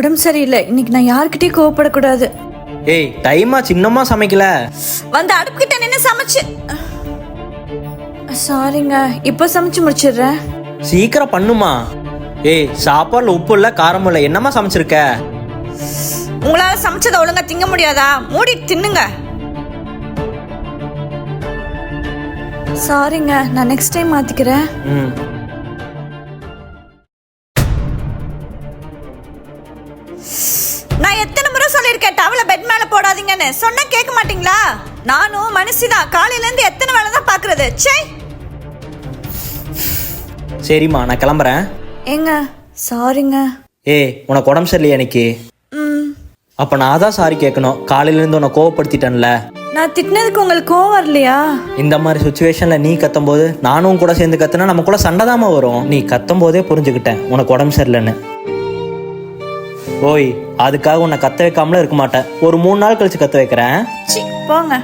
உடம்பு சரியில்லை. இன்னைக்கு நான் யார்கிட்டயும் கோவப்படக்கூடாது. ஏய் டைமா சின்னமா சமைக்கல? வந்து அடுப்புக்கிட்ட நின்று சமைச்சு. சாரிங்க இப்போ சமைச்சு முடிச்சிடுறேன். சீக்கிரம் பண்ணுமா? ஏய் சாப்பாடுல உப்பு இல்ல காரம் இல்ல என்னம்மா சமைச்சிருக்க? உங்களால சமைச்சதை ஒழுங்கா திங்க முடியாதா? மூடி தின்னுங்க. சாரிங்க நான் நெக்ஸ்ட் டைம் மாத்திக்கிறேன். ம். நான் எத்தனை முறை சொல்லியிருக்கேன் டவலை பெட் மேல போடாதீங்கன்னு. சொன்னா கேட்க மாட்டீங்களா? நானும் மனுஷிதான் காலையில இருந்து எத்தனை வேலை தான் பாக்குறது ச்சே! சரிம்மா நான் கிளம்புறேன். ஏங்க சாரிங்க ஏய் உனக்கு உடம்பு சரியில்லையா இன்னைக்கு? ம். அப்ப நான் தான் சாரி கேட்கணும். காலையில இருந்து உன்னை கோவப்படுத்திட்டேன்ல. நான் திட்டினதுக்கு உங்களுக்கு கோவம் வரலையா? இந்த மாதிரி சுச்சுவேஷன்ல நீ கத்தும் போது நானும் கூட சேர்ந்து கத்துனா நம்ம கூட சண்டை வரும். நீ கத்தும் போதே புரிஞ்சுக்கிட்டேன். உனக்கு உடம்பு சரியில்லைன்னு. ஓய் அதுக்காக உன்னை கத்த வைக்காமல இருக்க மாட்டேன். ஒரு மூணு நாள் கழிச்சு கத்த வைக்கிறேன். போங்க.